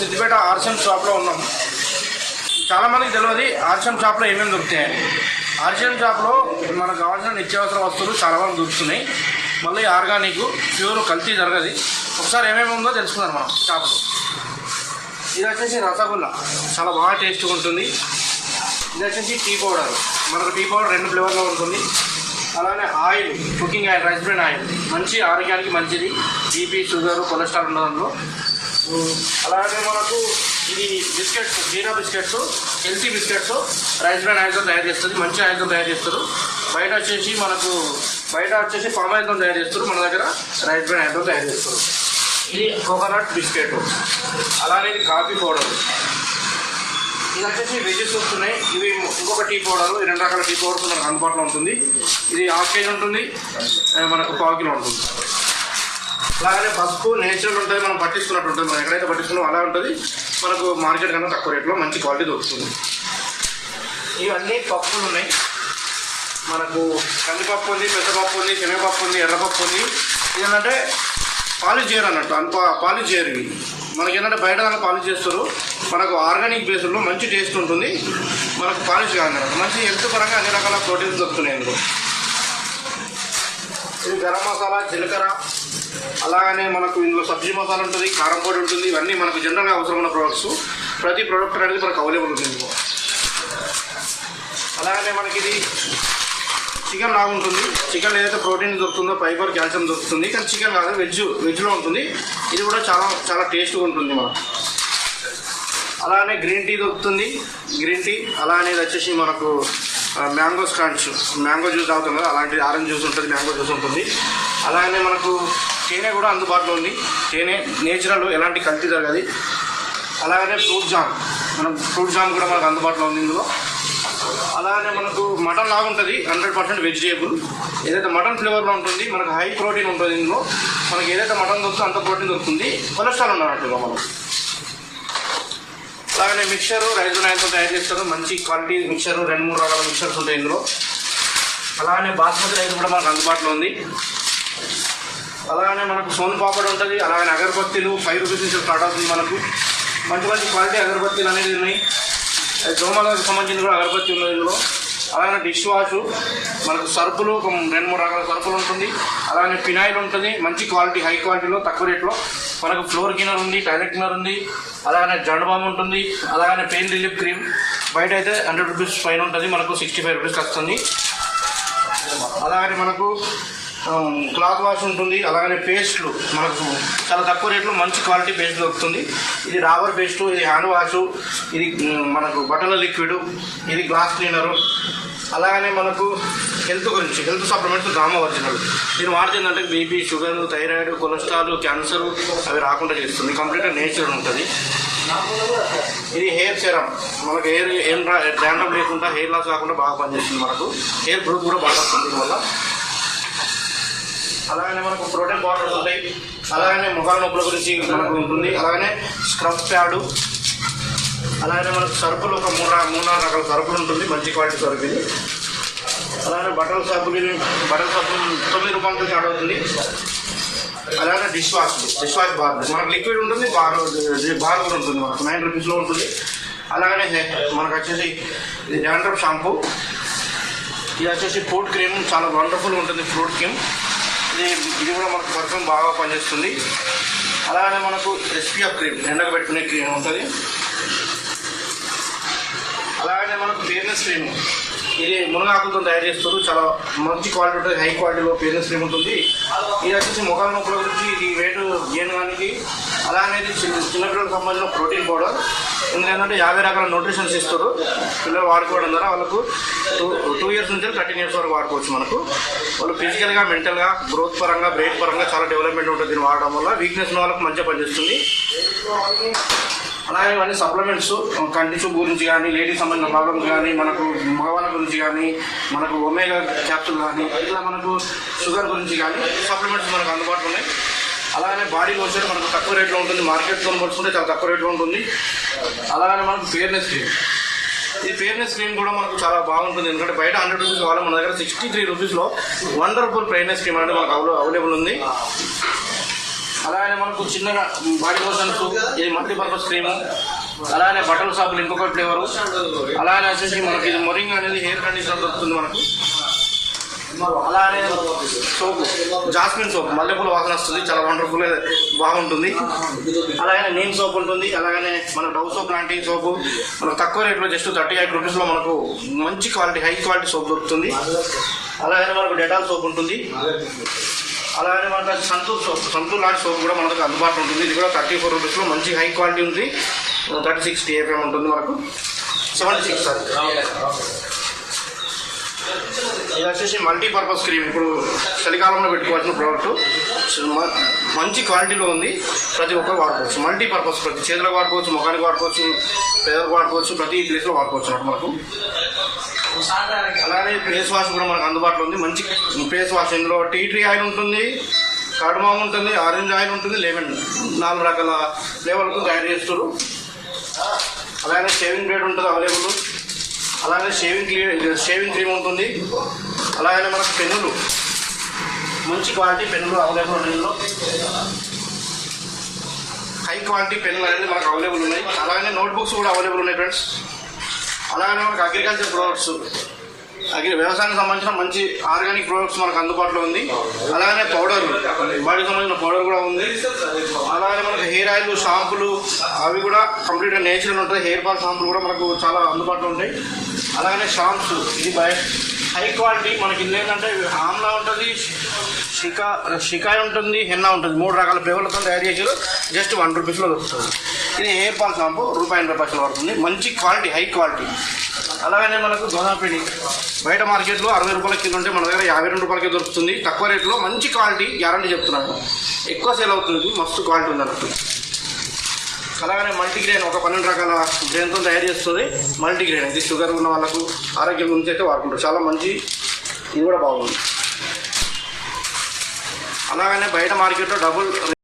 Siddipet arson షాప్లో ఉన్నాం. చాలా మందికి తెలియదు ఆర్సన్ షాప్లో ఏమేమి దొరుకుతాయని ఆర్సన్ షాప్లో మనకు కావాల్సిన నిత్యావసర వస్తువులు చాలా మంది దొరుకుతున్నాయి. మళ్ళీ ఆర్గానిక్ ప్యూర్ కల్తీ జరగదు. ఒకసారి ఏమేమి ఉందో తెలుసుకుందాం మనం షాప్లో. ఇది వచ్చేసి రసగుల్లా. చాలా బాగా టేస్ట్గా ఉంటుంది. ఇది వచ్చేసి టీ పౌడర్. మనకు టీ పౌడర్ రెండు ఫ్లేవర్లో ఉంటుంది. అలానే oil cooking oil rice bran oil. మంచి ఆరోగ్యానికి మంచిది. బీపీ షుగర్ కొలెస్ట్రాల్ ఉన్న దాంట్లో అలాగే మనకు ఇది biscuits jeera biscuits healthy biscuits rice brand ఆయిల్తో తయారు చేస్తుంది మంచి ఆయిల్తో తయారు చేస్తారు. బయట వచ్చేసి మనకు బయట వచ్చేసి పామ్ ఆయిల్తో తయారు చేస్తారు మన దగ్గర రైస్ బ్రాండ్ ఆయిల్తో తయారు చేస్తారు. ఇది కోకోనట్ బిస్కెట్ అలానే ఇది కాఫీ పౌడర్ ఇది వచ్చేసి వెజెస్ వస్తున్నాయి. ఇవి ఇంకొక టీ పౌడర్ ఈ రెండు రకాల టీ పౌడర్స్ మనకు అందుబాటులో ఉంటుంది. ఇది హాఫ్ కేజీ ఉంటుంది. మనకు పావు కిలో ఉంటుంది. అలాగనే పసుపు నేచురల్ ఉంటుంది మనం పట్టించుకున్నట్టు ఉంటుంది. మనం ఎక్కడైతే పట్టించుకున్నాం అలా ఉంటుంది. మనకు మార్కెట్ కన్నా తక్కువ రేట్లో మంచి క్వాలిటీ దొరుకుతుంది. ఇవన్నీ పప్పులు ఉన్నాయి. మనకు కందిపప్పు ఉంది పెద్దపప్పు ఉంది శనగపప్పు ఉంది ఎర్రపప్పు ఉంది. ఏంటంటే పాలిష్ చేయరు అన్నట్టు అంత పాలిష్ చేయరు ఇవి మనకి ఏంటంటే బయట దాన్ని పాలిష్ చేస్తారు. మనకు ఆర్గానిక్ బేస్లో మంచి టేస్ట్ ఉంటుంది. మనకు పాలిష్ కాదన్నమాట. మంచి హెల్త్ పరంగా అన్ని రకాల ప్రోటీన్స్ దొరుకుతున్నాయి అందులో. ఇది గరం మసాలా జీలకర్ర అలాగనే మనకు ఇందులో సబ్జీ మసాలా ఉంటుంది కారం పొడి ఉంటుంది ఇవన్నీ మనకు జనరల్గా అవసరమైన ప్రోడక్ట్స్ ప్రతి ప్రోడక్ట్ అనేది మనకు అవైలబుల్ ఉంటుంది ఇందులో. అలాగనే మనకి ఇది చికెన్ లాగా ఉంటుంది. చికెన్ ఏదైతే ప్రోటీన్ దొరుకుతుందో ఫైబర్ కాల్షియం దొరుకుతుంది. కానీ చికెన్ కాదు వెజ్ వెజ్లో ఉంటుంది. ఇది కూడా చాలా చాలా టేస్ట్గా ఉంటుంది మనకు. అలానే గ్రీన్ టీ దొరుకుతుంది. గ్రీన్ టీ అలానే ఇది వచ్చేసి మనకు మ్యాంగో స్క్రాంచ్ మ్యాంగో జ్యూస్ తాగుతాం కదా అలాంటి ఆరెంజ్ జ్యూస్ ఉంటుంది మ్యాంగో జ్యూస్ ఉంటుంది. అలాగనే మనకు తేనె కూడా అందుబాటులో ఉంది. తేనె నేచురల్ ఎలాంటి కల్తీ జరగదు. అలాగనే ఫ్రూట్ జామ్. మనం ఫ్రూట్ జామ్ కూడా మనకు అందుబాటులో ఉంది ఇందులో. అలానే మనకు మటన్ లాగా ఉంటుంది. Hundred percent vegetable. ఏదైతే మటన్ ఫ్లేవర్లో ఉంటుంది మనకు హై ప్రోటీన్ ఉంటుంది ఇందులో. మనకి ఏదైతే మటన్ దొరుకుతుందో అంత ప్రోటీన్ దొరుకుతుంది. కొలెస్ట్రాల్ ఉన్నట్టుగా మనం అలాగనే మిక్చర్ రైస్ నాయలతో తయారు చేస్తారు. మంచి క్వాలిటీ మిక్చర్ రెండు మూడు రకాల మిక్చర్స్ ఉంటాయి ఇందులో. అలానే బాస్మతి రైస్ కూడా మనకు అందుబాటులో ఉంది. అలాగనే మనకు సోన్ పాపడ్ ఉంటుంది అలాగనే అగరబత్తీలు ఫైవ్ రూపీస్ నుంచి స్టార్ట్ అవుతుంది మనకు. మంచి మంచి క్వాలిటీ అగరబత్తీలు అనేది ఉన్నాయి. అది దోమలకు సంబంధించిన కూడా అగరబత్తి ఉన్నది ఇందులో. అలాగే డిష్ వాష్ మనకు సరుపులు ఒక రెండు మూడు రకాల సరుపులు ఉంటుంది. అలాగే ఫినాయిల్ ఉంటుంది మంచి క్వాలిటీ హై క్వాలిటీలో తక్కువ రేట్లో. మనకు ఫ్లోర్ క్లీనర్ ఉంది టాయిలెట్ క్లీనర్ ఉంది అలాగనే జండు బామ్ ఉంటుంది అలాగనే పెయిన్ రిలీఫ్ క్రీమ్. బయట అయితే హండ్రెడ్ రూపీస్ పైన ఉంటుంది మనకు సిక్స్టీ ఫైవ్ రూపీస్కి వస్తుంది అలాగనే మనకు క్లాత్ వాష్ ఉంటుంది అలాగనే పేస్ట్లు మనకు చాలా తక్కువ రేట్లో మంచి క్వాలిటీ పేస్ట్ దొరుకుతుంది. ఇది రాబర్ పేస్టు ఇది హ్యాండ్ వాష్ ఇది మనకు బట్టల లిక్విడ్ ఇది గ్లాస్ క్లీనరు. అలాగనే మనకు హెల్త్ గురించి హెల్త్ సప్లిమెంట్స్ గామా ఒరిజినల్. వాడితే ఏంటంటే BP sugar thyroid cholesterol cancer అవి రాకుండా చేస్తుంది. కంప్లీట్గా నేచర్ ఉంటుంది. ఇది హెయిర్ సెరమ్. మనకు హెయిర్ ఏం డ్యాండ్రమ్ లేకుండా హెయిర్ లాస్ కాకుండా బాగా పనిచేస్తుంది మనకు. హెయిర్ గ్రోత్ కూడా బాగా వస్తుంది దీనివల్ల. అలాగనే మనకు ప్రోటీన్ పౌడర్స్ ఉంటాయి అలాగనే ముఖాల నొప్పుల గురించి మనకు ఉంటుంది. అలాగనే స్క్రబ్ ప్యాడు అలాగనే మనకు సరుకులు ఒక మూడు మూడు నాలుగు రకాల సరుకులు ఉంటుంది. మంచి క్వాలిటీ సరుకు ఇది బట్టల సబ్బులు బట్టల సబ్బు తొమ్మిది రూపాయలతో స్టార్ట్ అవుతుంది. అలాగే dish wash dish wash bar మనకు లిక్విడ్ ఉంటుంది బార్ బార్ కూడా ఉంటుంది. మనకు నైన్ రూపీస్లో ఉంటుంది. అలాగనే మనకు వచ్చేసి ఇది డాండ్రఫ్ షాంపూ ఇది వచ్చేసి ఫ్రూట్ క్రీమ్ చాలా వండర్ఫుల్ ఉంటుంది ఫ్రూట్ క్రీమ్ ఇది ఇది కూడా మనకు పర్ఫ్యూమ్ బాగా పనిచేస్తుంది. అలాగే మనకు ఎస్పీఎఫ్ క్రీమ్ ఎండకు పెట్టుకునే క్రీమ్ ఉంటుంది. అలాగే మనకు పేర్నెస్ క్రీమ్ ఇది మునగాకులతో తయారు చేస్తారు. చాలా మంచి క్వాలిటీ ఉంటుంది హై క్వాలిటీలో పేర్నెస్ క్రీమ్ ఉంటుంది. ఇది వచ్చేసి ముఖాల నొప్పుల గురించి ఇది వెయిట్ గెయిన్ కానీ అలానే ఇది చిన్న చిన్నపిల్లలకు సంబంధించిన ప్రోటీన్ పౌడర్ ఇందులో ఏంటంటే యాభై రకాల న్యూట్రిషన్స్ ఇస్తారు. పిల్లలు వాడుకోవడం ద్వారా వాళ్ళకు టూ టూ ఇయర్స్ నుంచి థర్టీన్ ఇయర్స్ వరకు వాడుకోవచ్చు మనకు. వాళ్ళు ఫిజికల్గా మెంటల్గా గ్రోత్ పరంగా బ్రెయిన్ పరంగా చాలా డెవలప్మెంట్ ఉంటుంది దీన్ని వాడడం వల్ల. వీక్నెస్ ఉన్న వాళ్ళకి మంచిగా పనిచేస్తుంది. అలాగే ఇవన్నీ సప్లిమెంట్స్ కంటి గురించి కానీ లేడీస్ సంబంధించిన ప్రాబ్లమ్స్ కానీ మనకు మగవాళ్ళ గురించి కానీ మనకు ఒమేగా క్యాప్సూల్ కానీ ఇట్లా మనకు షుగర్ గురించి కానీ సప్లిమెంట్స్ మనకు అందుబాటులో ఉన్నాయి. అలాగే బాడీ లోషన్ మనకు తక్కువ రేట్లో ఉంటుంది మార్కెట్లో పోల్చుకుంటే చాలా తక్కువ రేట్లో ఉంటుంది. అలాగే మనకు ఫేర్నెస్ క్రీమ్ ఈ ఫేర్నెస్ క్రీమ్ కూడా మనకు చాలా బాగుంటుంది. ఎందుకంటే బయట హండ్రెడ్ రూపీస్ కావాలి మన దగ్గర సిక్స్టీ త్రీ రూపీస్లో వండర్ఫుల్ ఫేర్నెస్ క్రీమ్ అనేది మనకు అవైలబుల్ ఉంది. అలాగే మనకు చిన్నగా బాడీ లోషన్స్ ఇది మల్టీపర్పస్ క్రీమ్ అలానే బట్టల షాపులు ఇంకొక ఫ్లేవరు అలానే వచ్చేసి మనకి ఇది మొరింగ్ అనేది హెయిర్ కండిషనర్ దొరుకుతుంది మనకు. అలానే సోపు జాస్మిన్ సోప్ మల్లెపూల వాసన వస్తుంది. చాలా వండర్ఫుల్ బాగుంటుంది. అలాగే నీమ్ సోప్ ఉంటుంది. అలాగనే మన డవ్ సోప్ లాంటి సోపు. మనకు తక్కువ రేట్లో జస్ట్ థర్టీ ఎయిట్ రూపీస్లో మనకు మంచి క్వాలిటీ హై క్వాలిటీ సోప్ దొరుకుతుంది. అలాగనే మనకు డెటాల్ సోప్ ఉంటుంది. అలాగే మనకు సంతూర్ సోప్. సంతూర్ లాంటి సోప్ కూడా మనకు అందుబాటులో ఉంటుంది. ఇది కూడా థర్టీ ఫోర్ రూపీస్లో మంచి హై క్వాలిటీ ఉంది. థర్టీ సిక్స్ టీఎఫ్ఎం ఉంటుంది మనకు. సెవెంటీ సిక్స్ సార్ ఇది వచ్చేసి మల్టీపర్పస్ క్రీమ్ ఇప్పుడు చలికాలంలో పెట్టుకోవాల్సిన ప్రోడక్ట్ మంచి క్వాలిటీలో ఉంది. ప్రతి ఒక్కరు వాడుకోవచ్చు. మల్టీపర్పస్ ప్రతి చేతులకు వాడుకోవచ్చు ముఖానికి వాడుకోవచ్చు పేదలకు వాడుకోవచ్చు ప్రతి ప్లేస్లో వాడుకోవచ్చు అన్నమాట మనకు. అలానే ఫేస్ వాష్ కూడా మనకు అందుబాటులో ఉంది. మంచి ఫేస్ వాష్ ఇందులో టీ ట్రీ ఆయిల్ ఉంటుంది కడుమామ్ ఉంటుంది ఆరెంజ్ ఆయిల్ ఉంటుంది లెమన్ నాలుగు రకాల ఫ్లేవర్లకు తయారు చేస్తారు. అలానే షేవింగ్ బ్రేడ్ ఉంటుంది అవైలబుల్ అలాగే షేవింగ్ క్లీన్ షేవింగ్ క్రీమ్ ఉంటుంది. అలాగే మనకు పెన్నులు. మంచి క్వాలిటీ పెన్నులు అవైలబుల్ ఉన్నాయి హై క్వాలిటీ పెన్నులు అనేది మనకు అవైలబుల్ ఉన్నాయి. అలాగే నోట్బుక్స్ కూడా అవైలబుల్ ఉన్నాయి ఫ్రెండ్స్ అలాగే మనకు అగ్రికల్చర్ ప్రొడక్ట్స్ అగ్రి వ్యవసాయానికి సంబంధించిన మంచి ఆర్గానిక్ ప్రొడక్ట్స్ మనకు అందుబాటులో ఉంది. అలాగనే పౌడర్ బాడీకి సంబంధించిన పౌడర్ కూడా ఉంది. అలాగే మనకు హెయిర్ ఆయిల్ షాంపులు అవి కూడా కంప్లీట్గా నేచురల్ ఉంటాయి. హెయిర్ ఫాల్ షాంపులు కూడా మనకు చాలా అందుబాటులో ఉంటాయి. అలాగనే షాంప్స్ ఇది బయ హై క్వాలిటీ మనకి ఇల్లు ఏంటంటే ఆమ్లా ఉంటుంది షికా షికాయ్ ఉంటుంది హెన్నా ఉంటుంది. మూడు రకాల ఫ్లేవర్లతో తయారు చేసారు జస్ట్ వన్ రూపీస్లో దొరుకుతుంది. ఇది హెయిర్ ఫాల్ షాంపూ రూపాయి ఎనభై పైసలు పడుతుంది మంచి క్వాలిటీ హై క్వాలిటీ అలాగనే మనకు గోదాపిండి బయట మార్కెట్లో అరవై రూపాయల కింద ఉంటే మన దగ్గర యాభై రెండు రూపాయలకి దొరుకుతుంది. తక్కువ రేట్లో మంచి క్వాలిటీ గ్యారంటీ చెప్తున్నాను. ఎక్కువ సేల్ అవుతుంది. మస్తు క్వాలిటీ ఉంది అన్నట్టు. అలాగనే మల్టీగ్రెయిన్ ఒక పన్నెండు రకాల గ్రెయిన్తో తయారు చేస్తుంది. మల్టీగ్రెయిన్ ఇది షుగర్ ఉన్న వాళ్ళకు ఆరోగ్యం గురించి అయితే వాడుకుంటారు. చాలా మంచి ఇది కూడా బాగుంది. అలాగనే బయట మార్కెట్లో డబుల్